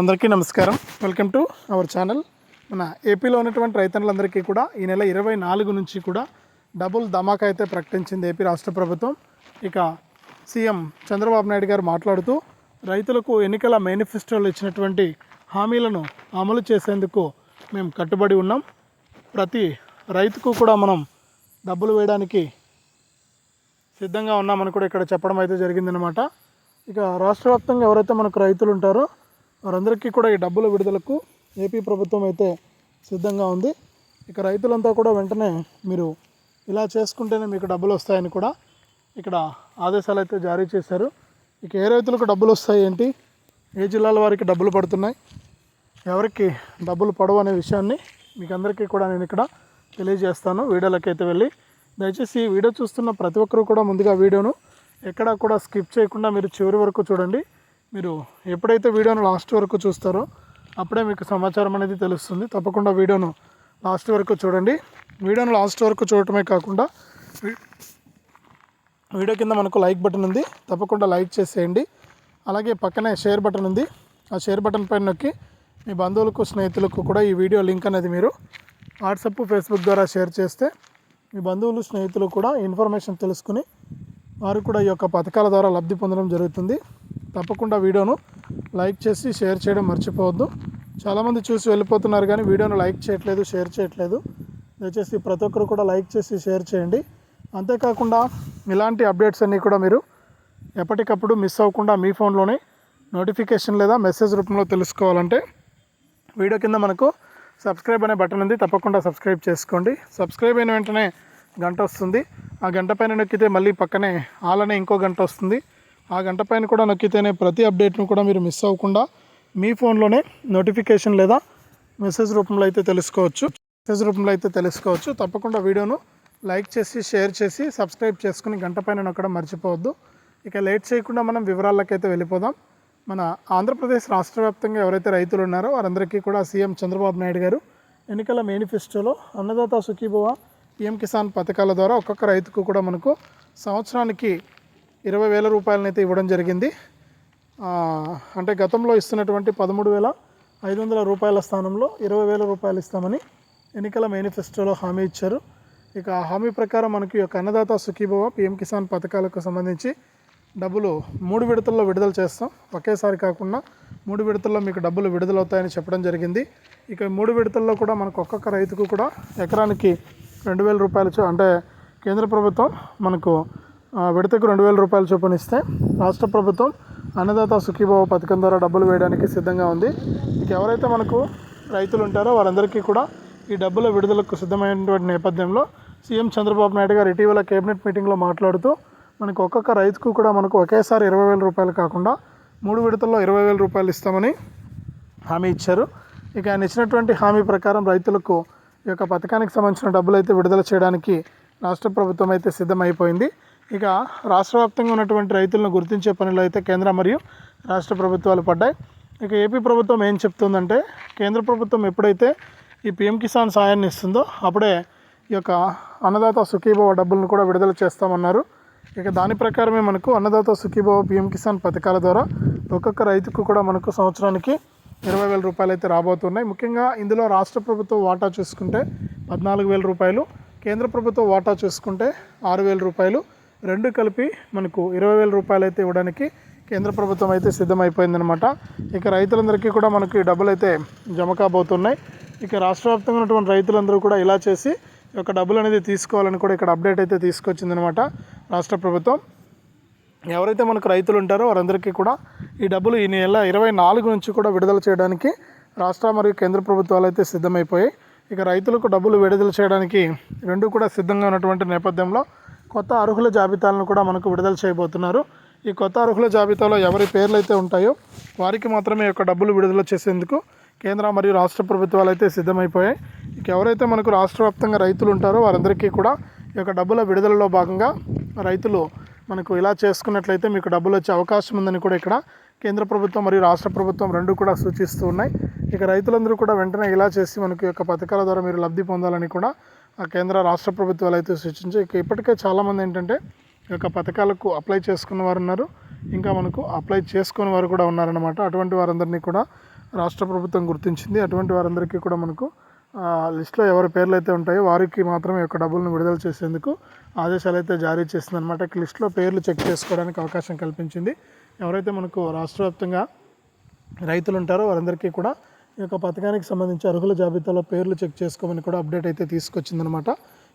అందరికీ నమస్కారం. Welcome to our channel. మన ఏపీలో ఉన్నటువంటి రైతన్నులందరికీ కూడా ఈ నెల ఇరవై నాలుగు నుంచి కూడా డబుల్ ధమాకా అయితే ప్రకటించింది ఏపీ రాష్ట్ర ప్రభుత్వం. ఇక సీఎం చంద్రబాబు నాయుడు గారు మాట్లాడుతూ రైతులకు ఎన్నికల మేనిఫెస్టోలో ఇచ్చినటువంటి హామీలను అమలు చేసేందుకు మేము కట్టుబడి ఉన్నాం. ప్రతి రైతుకు కూడా మనం డబ్బులు వేయడానికి సిద్ధంగా ఉన్నామని కూడా ఇక్కడ చెప్పడం అయితే జరిగిందనమాట ఇక రాష్ట్ర వ్యాప్తంగా ఎవరైతే మనకు రైతులు ఉంటారో వారందరికీ కూడా ఈ డబ్బుల విడుదలకు ఏపీ ప్రభుత్వం అయితే సిద్ధంగా ఉంది. ఇక రైతులంతా కూడా వెంటనే మీరు ఇలా చేసుకుంటేనే మీకు డబ్బులు వస్తాయని కూడా ఇక్కడ ఆదేశాలు అయితే జారీ చేశారు. ఇక ఏ రైతులకు డబ్బులు వస్తాయి ఏంటి? ఏ జిల్లాల వారికి డబ్బులు పడుతున్నాయి? ఎవరికి డబ్బులు పడవు అనే విషయాన్ని మీకు అందరికీ కూడా నేను ఇక్కడ తెలియజేస్తాను. వీడియోలోకి అయితే వెళ్ళి దయచేసి ఈ వీడియో చూస్తున్న ప్రతి ఒక్కరూ కూడా ముందుగా వీడియోను ఎక్కడా కూడా స్కిప్ చేయకుండా మీరు చివరి వరకు చూడండి. మీరు ఎప్పుడైతే వీడియోను లాస్ట్ వరకు చూస్తారో అప్పుడే మీకు సమాచారం అనేది తెలుస్తుంది. తప్పకుండా వీడియోను లాస్ట్ వరకు చూడండి. వీడియోను లాస్ట్ వరకు చూడటమే కాకుండా వీడియో కింద మనకు లైక్ బటన్ ఉంది. తప్పకుండా లైక్ చేసేయండి. అలాగే పక్కనే షేర్ బటన్ ఉంది. ఆ షేర్ బటన్ పైన నొక్కి మీ బంధువులకు స్నేహితులకు కూడా ఈ వీడియో లింక్ అనేది మీరు వాట్సప్ ఫేస్బుక్ ద్వారా షేర్ చేస్తే మీ బంధువులు స్నేహితులు కూడా ఇన్ఫర్మేషన్ తెలుసుకుని వారు కూడా ఈ యొక్క పథకాల ద్వారా లబ్ధి పొందడం జరుగుతుంది. తప్పకుండా వీడియోను లైక్ చేసి షేర్ చేయడం మర్చిపోవద్దు. చాలామంది చూసి వెళ్ళిపోతున్నారు కానీ వీడియోను లైక్ చేయట్లేదు షేర్ చేయట్లేదు. దయచేసి ప్రతి ఒక్కరు కూడా లైక్ చేసి షేర్ చేయండి. అంతేకాకుండా ఇలాంటి అప్డేట్స్ అన్నీ కూడా మీరు ఎప్పటికప్పుడు మిస్ అవ్వకుండా మీ ఫోన్లోనే నోటిఫికేషన్ లేదా మెసేజ్ రూపంలో తెలుసుకోవాలంటే వీడియో కింద మనకు సబ్స్క్రైబ్ అనే బటన్ ఉంది. తప్పకుండా సబ్స్క్రైబ్ చేసుకోండి. సబ్స్క్రైబ్ అయిన వెంటనే గంట వస్తుంది. ఆ గంట పైన నొక్కితే మళ్ళీ పక్కనే ఆల్ అనే ఇంకో గంట వస్తుంది. ఆ గంట పైన కూడా నొక్కితేనే ప్రతి అప్డేట్ను కూడా మీరు మిస్ అవ్వకుండా మీ ఫోన్లోనే నోటిఫికేషన్ లేదా మెసేజ్ రూపంలో అయితే తెలుసుకోవచ్చు. మెసేజ్ రూపంలో అయితే తెలుసుకోవచ్చు. తప్పకుండా వీడియోను లైక్ చేసి షేర్ చేసి సబ్స్క్రైబ్ చేసుకుని గంట పైన నొక్కడం మర్చిపోవద్దు. ఇక లేట్ చేయకుండా మనం వివరాలకైతే వెళ్ళిపోదాం. మన ఆంధ్రప్రదేశ్ రాష్ట్ర వ్యాప్తంగా ఎవరైతే రైతులు ఉన్నారో వారందరికీ కూడా సీఎం చంద్రబాబు నాయుడు గారు ఎన్నికల మేనిఫెస్టోలో అన్నదాత సుఖీభవ పిఎం కిసాన్ పథకాల ద్వారా ఒక్కొక్క రైతుకు కూడా మనకు సంవత్సరానికి ఇరవై వేల రూపాయలనైతే ఇవ్వడం జరిగింది. అంటే గతంలో ఇస్తున్నటువంటి పదమూడు వేల ఐదు వందల రూపాయల స్థానంలో ఇరవై వేల రూపాయలు ఇస్తామని ఎన్నికల మేనిఫెస్టోలో హామీ ఇచ్చారు. ఇక ఆ హామీ ప్రకారం మనకి ఈ యొక్క అన్నదాత సుఖీభవ పిఎం కిసాన్ పథకాలకు సంబంధించి డబ్బులు మూడు విడతల్లో విడుదల చేస్తాం. ఒకేసారి కాకుండా మూడు విడతల్లో మీకు డబ్బులు విడుదలవుతాయని చెప్పడం జరిగింది. ఇక మూడు విడతల్లో కూడా మనకు ఒక్కొక్క రైతుకు కూడా ఎకరానికి రెండు వేల రూపాయలు అంటే కేంద్ర ప్రభుత్వం మనకు విడతకు రెండు వేల రూపాయలు చొప్పున ఇస్తే రాష్ట్ర ప్రభుత్వం అన్నదాత సుఖీభావ పథకం ద్వారా డబ్బులు వేయడానికి సిద్ధంగా ఉంది. ఇక ఎవరైతే మనకు రైతులు ఉంటారో వారందరికీ కూడా ఈ డబ్బుల విడుదలకు సిద్ధమైనటువంటి నేపథ్యంలో సీఎం చంద్రబాబు నాయుడు గారు ఇటీవల కేబినెట్ మీటింగ్లో మాట్లాడుతూ మనకు ఒక్కొక్క రైతుకు కూడా మనకు ఒకేసారి ఇరవై వేల రూపాయలు కాకుండా మూడు విడతల్లో ఇరవై వేల రూపాయలు ఇస్తామని హామీ ఇచ్చారు. ఇక ఆయన ఇచ్చినటువంటి హామీ ప్రకారం రైతులకు ఈ యొక్క పథకానికి సంబంధించిన డబ్బులు అయితే విడుదల చేయడానికి రాష్ట్ర ప్రభుత్వం అయితే సిద్ధమైపోయింది. ఇక రాష్ట్ర వ్యాప్తంగా ఉన్నటువంటి రైతులను గుర్తించే పనులు అయితే కేంద్ర మరియు రాష్ట్ర ప్రభుత్వాలు పడ్డాయి. ఇక ఏపీ ప్రభుత్వం ఏం చెప్తుందంటే కేంద్ర ప్రభుత్వం ఎప్పుడైతే ఈ పిఎం కిసాన్ సాయాన్ని ఇస్తుందో అప్పుడే ఈ యొక్క అన్నదాత సుఖీభవ డబ్బులను కూడా విడుదల చేస్తామన్నారు. ఇక దాని ప్రకారమే మనకు అన్నదాత సుఖీభవ పిఎం కిసాన్ పథకాల ద్వారా ఒక్కొక్క రైతుకు కూడా మనకు సంవత్సరానికి ఇరవై వేల రూపాయలు అయితే రాబోతున్నాయి. ముఖ్యంగా ఇందులో రాష్ట్ర ప్రభుత్వం వాటా చూసుకుంటే పద్నాలుగు వేల రూపాయలు కేంద్ర ప్రభుత్వం వాటా చూసుకుంటే ఆరు వేల రూపాయలు రెండు కలిపి మనకు ఇరవై వేల రూపాయలు అయితే ఇవ్వడానికి కేంద్ర ప్రభుత్వం అయితే సిద్ధమైపోయిందనమాట ఇక రైతులందరికీ కూడా మనకి ఈ డబ్బులు అయితే జమ కాబోతున్నాయి. ఇక రాష్ట్ర వ్యాప్తంగా ఉన్నటువంటి రైతులందరూ కూడా ఇలా చేసి ఈ యొక్క డబ్బులు అనేది తీసుకోవాలని కూడా ఇక్కడ అప్డేట్ అయితే తీసుకొచ్చిందనమాట రాష్ట్ర ప్రభుత్వం. ఎవరైతే మనకు రైతులు ఉంటారో వారందరికీ కూడా ఈ డబ్బులు ఈ నెల ఇరవై నాలుగు నుంచి కూడా విడుదల చేయడానికి రాష్ట్ర మరియు కేంద్ర ప్రభుత్వాలు అయితే సిద్ధమైపోయాయి. ఇక రైతులకు డబ్బులు విడుదల చేయడానికి రెండు కూడా సిద్ధంగా ఉన్నటువంటి నేపథ్యంలో కొత్త అర్హుల జాబితాలను కూడా మనకు విడుదల చేయబోతున్నారు. ఈ కొత్త అర్హుల జాబితాలో ఎవరి పేర్లు అయితే ఉంటాయో వారికి మాత్రమే యొక్క డబ్బులు విడుదల చేసేందుకు కేంద్ర మరియు రాష్ట్ర ప్రభుత్వాలు అయితే సిద్ధమైపోయాయి. ఇక ఎవరైతే మనకు రాష్ట్ర వ్యాప్తంగా రైతులు ఉంటారో వారందరికీ కూడా ఈ యొక్క డబ్బుల విడుదలలో భాగంగా రైతులు మనకు ఇలా చేసుకున్నట్లయితే మీకు డబ్బులు వచ్చే అవకాశం ఉందని కూడా ఇక్కడ కేంద్ర ప్రభుత్వం మరియు రాష్ట్ర ప్రభుత్వం రెండు కూడా సూచిస్తూ ఉన్నాయి. ఇక రైతులందరూ కూడా వెంటనే ఇలా చేసి మనకు యొక్క పథకాల ద్వారా మీరు లబ్ధి పొందాలని కూడా కేంద్ర రాష్ట్ర ప్రభుత్వాలు అయితే సూచించి ఇక ఇప్పటికే చాలామంది ఏంటంటే ఈ యొక్క పథకాలకు అప్లై చేసుకున్న వారు ఉన్నారు. ఇంకా మనకు అప్లై చేసుకునే వారు కూడా ఉన్నారనమాట అటువంటి వారందరినీ కూడా రాష్ట్ర ప్రభుత్వం గుర్తించింది. అటువంటి వారందరికీ కూడా మనకు లిస్ట్లో ఎవరి పేర్లు అయితే ఉంటాయో వారికి మాత్రమే యొక్క డబ్బులను విడుదల చేసేందుకు ఆదేశాలు అయితే జారీ చేసింది అనమాట లిస్ట్లో పేర్లు చెక్ చేసుకోవడానికి అవకాశం కల్పించింది. ఎవరైతే మనకు రాష్ట్ర వ్యాప్తంగా రైతులు ఉంటారో వారందరికీ కూడా ఈ యొక్క పథకానికి సంబంధించి అర్హుల జాబితాలో పేర్లు చెక్ చేసుకోమని కూడా అప్డేట్ అయితే తీసుకొచ్చిందనమాట.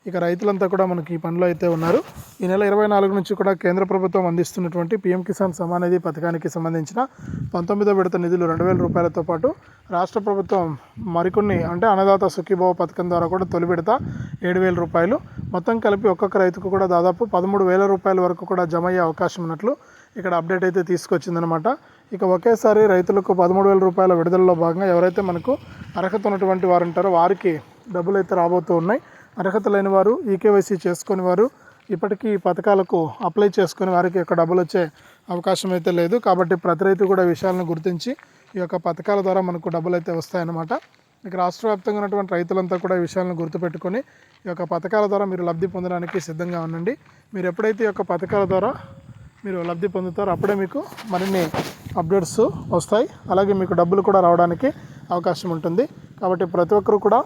ఇక రైతులంతా కూడా మనకి ఈ పనిలో అయితే ఉన్నారు. ఈ నెల ఇరవై నాలుగు నుంచి కూడా కేంద్ర ప్రభుత్వం అందిస్తున్నటువంటి పీఎం కిసాన్ సమానిధి పథకానికి సంబంధించిన పంతొమ్మిదో విడత నిధులు రెండు వేల రూపాయలతో పాటు రాష్ట్ర ప్రభుత్వం మరికొన్ని అంటే అన్నదాత సుఖీభావ పథకం ద్వారా కూడా తొలి విడత ఏడు వేల రూపాయలు. మొత్తం కలిపి ఒక్కొక్క రైతుకు కూడా దాదాపు పదమూడు వేల రూపాయల వరకు కూడా జమ అయ్యే అవకాశం ఉన్నట్లు ఇక్కడ అప్డేట్ అయితే తీసుకొచ్చిందనమాట ఇక ఒకేసారి రైతులకు పదమూడు వేల రూపాయల విడుదలలో భాగంగా ఎవరైతే మనకు అర్హత ఉన్నటువంటి వారు ఉంటారో వారికి డబ్బులు అయితే రాబోతూ ఉన్నాయి. అర్హత లేని వారు ఈకేవైసీ చేసుకుని వారు ఇప్పటికీ ఈ పథకాలకు అప్లై చేసుకుని వారికి యొక్క డబ్బులు వచ్చే అవకాశం అయితే లేదు. కాబట్టి ప్రతి రైతు కూడా విషయాలను గుర్తించి ఈ యొక్క పథకాల ద్వారా మనకు డబ్బులు అయితే వస్తాయన్నమాట. ఇక రాష్ట్ర వ్యాప్తంగా ఉన్నటువంటి రైతులంతా కూడా ఈ విషయాలను గుర్తుపెట్టుకొని ఈ యొక్క పథకాల ద్వారా మీరు లబ్ధి పొందడానికి సిద్ధంగా ఉండండి. మీరు ఎప్పుడైతే ఈ యొక్క పథకాల ద్వారా మీరు లబ్ధి పొందుతారో అప్పుడే మీకు మరిన్ని అప్డేట్స్ వస్తాయి. అలాగే మీకు డబ్బులు కూడా రావడానికి అవకాశం ఉంటుంది. కాబట్టి ప్రతి ఒక్కరు కూడా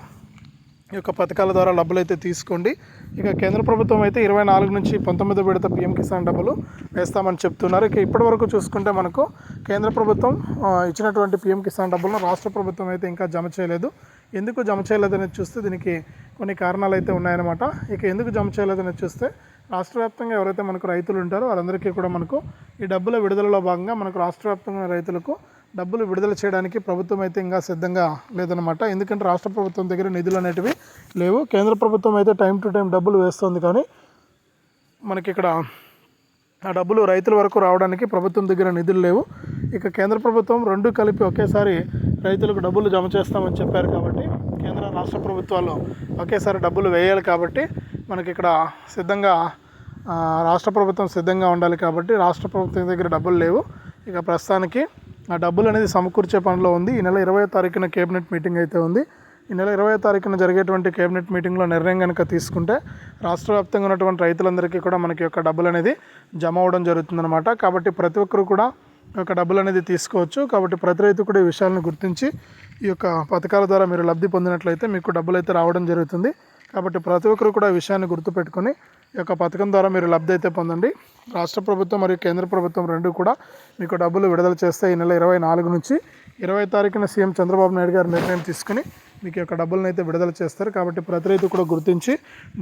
ఈ యొక్క పథకాల ద్వారా డబ్బులు అయితే తీసుకోండి. ఇక కేంద్ర ప్రభుత్వం అయితే ఇరవై నాలుగు నుంచి పంతొమ్మిది విడత పిఎం కిసాన్ డబ్బులు వేస్తామని చెప్తున్నారు. ఇక ఇప్పటి వరకు చూసుకుంటే మనకు కేంద్ర ప్రభుత్వం ఇచ్చినటువంటి పిఎం కిసాన్ డబ్బులను రాష్ట్ర ప్రభుత్వం అయితే ఇంకా జమ చేయలేదు. ఎందుకు జమ చేయలేదని చూస్తే దీనికి కొన్ని కారణాలు అయితే ఉన్నాయన్నమాట. ఇక ఎందుకు జమ చేయలేదని చూస్తే రాష్ట్ర వ్యాప్తంగా ఎవరైతే మనకు రైతులు ఉంటారో వారందరికీ కూడా మనకు ఈ డబ్బుల విడుదలలో భాగంగా మనకు రాష్ట్ర వ్యాప్తంగా రైతులకు డబ్బులు విడుదల చేయడానికి ప్రభుత్వం అయితే ఇంకా సిద్ధంగా లేదనమాట ఎందుకంటే రాష్ట్ర ప్రభుత్వం దగ్గర నిధులు అనేటివి లేవు. కేంద్ర ప్రభుత్వం అయితే టైం టు టైం డబ్బులు వేస్తుంది కానీ మనకి ఇక్కడ ఆ డబ్బులు రైతుల వరకు రావడానికి ప్రభుత్వం దగ్గర నిధులు లేవు. ఇక కేంద్ర ప్రభుత్వం రెండు కలిపి ఒకేసారి రైతులకు డబ్బులు జమ చేస్తామని చెప్పారు కాబట్టి కేంద్ర రాష్ట్ర ప్రభుత్వాలు ఒకేసారి డబ్బులు వేయాలి కాబట్టి మనకి ఇక్కడ సిద్ధంగా రాష్ట్ర ప్రభుత్వం సిద్ధంగా ఉండాలి కాబట్టి రాష్ట్ర ప్రభుత్వం దగ్గర డబ్బులు లేవు. ఇక ప్రస్తుతానికి ఆ డబ్బులు అనేది సమకూర్చే పనిలో ఉంది. ఈ నెల ఇరవై తారీఖున కేబినెట్ మీటింగ్ అయితే ఉంది. ఈ నెల ఇరవై తారీఖున జరిగేటువంటి కేబినెట్ మీటింగ్లో నిర్ణయం కనుక తీసుకుంటే రాష్ట్ర వ్యాప్తంగా ఉన్నటువంటి రైతులందరికీ కూడా మనకి యొక్క డబ్బులు అనేది జమ అవ్వడం జరుగుతుందన్నమాట. కాబట్టి ప్రతి ఒక్కరు కూడా యొక్క డబ్బులు అనేది తీసుకోవచ్చు. కాబట్టి ప్రతి రైతు కూడా ఈ విషయాలను గుర్తించి ఈ యొక్క పథకాల ద్వారా మీరు లబ్ధి పొందినట్లయితే మీకు డబ్బులు అయితే రావడం జరుగుతుంది. కాబట్టి ప్రతి ఒక్కరు కూడా ఈ విషయాన్ని గుర్తుపెట్టుకొని ఈ యొక్క పథకం ద్వారా మీరు లబ్ధి అయితే పొందండి. రాష్ట్ర ప్రభుత్వం మరియు కేంద్ర ప్రభుత్వం రెండు కూడా మీకు డబ్బులు విడుదల చేస్తే ఈ నెల ఇరవై నాలుగు నుంచి ఇరవై తారీఖున సీఎం చంద్రబాబు నాయుడు గారు నిర్ణయం తీసుకుని మీకు యొక్క డబ్బులను అయితే విడుదల చేస్తారు. కాబట్టి ప్రతి రైతు కూడా గుర్తించి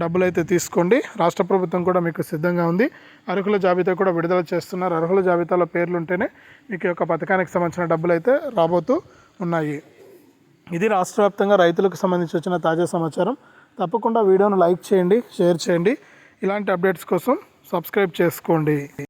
డబ్బులు అయితే తీసుకోండి. రాష్ట్ర ప్రభుత్వం కూడా మీకు సిద్ధంగా ఉంది. అర్హుల జాబితా కూడా విడుదల చేస్తున్నారు. అర్హుల జాబితాలో పేర్లు ఉంటేనే మీకు యొక్క పథకానికి సంబంధించిన డబ్బులు అయితే రాబోతూ ఉన్నాయి. ఇది రాష్ట్ర వ్యాప్తంగా రైతులకు సంబంధించి వచ్చిన తాజా సమాచారం. తప్పకుండా వీడియోను లైక్ చేయండి షేర్ చేయండి. ఇలాంటి అప్డేట్స్ కోసం సబ్స్క్రైబ్ చేసుకోండి.